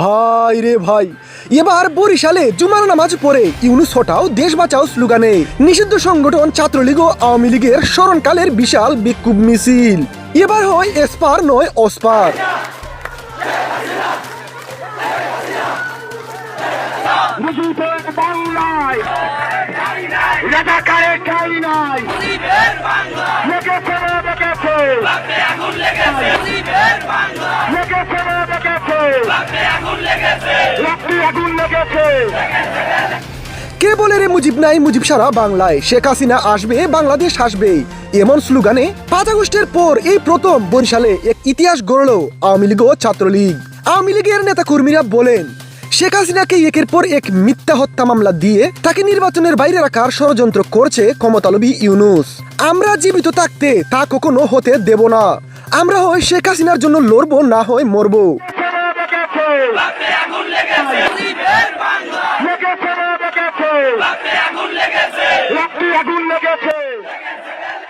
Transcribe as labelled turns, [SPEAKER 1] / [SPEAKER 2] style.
[SPEAKER 1] ভাই রে ভাই, এবার বরিশালে জুমার নামাজ পড়ে ইউনুস হটাও দেশ বাঁচাও স্লোগানে। নিষিদ্ধ সংগঠন ছাত্রলীগ ও আওয়ামী লীগের স্মরণকালের বিশাল বিক্ষোভ মিছিল। এবার হয় এসপার নয় অসপার।
[SPEAKER 2] মুজিবের বাংলায়। রাজাকারের ঠাই নাই। লেগেছে রে লেগেছে লেগেছে রে লেগেছে রাত্রি আগুন লেগেছে।
[SPEAKER 1] কে বলে রে মুজিব নাই, মুজিব সারা বাংলায়? শেখ হাসিনা আসবে, বাংলাদেশ আসবে এমন স্লোগানে পাঁচ আগস্টের পর এই প্রথম বরিশালে এক ইতিহাস গড়ল আওয়ামী লীগ ও ছাত্রলীগ। আওয়ামী লীগের নেতা কর্মীরা বলেন শেখ হাসিনাকে একের পর এক মিথ্যা হত্যা মামলা দিয়ে তাকে নির্বাচনের বাইরে রাখার ষড়যন্ত্র করছে ক্ষমতালবী ইউনুস। আমরা জীবিত থাকতে তা কখনো হতে দেব না। আমরা হয় শেখ হাসিনার জন্য লড়ব, না হয় মরব।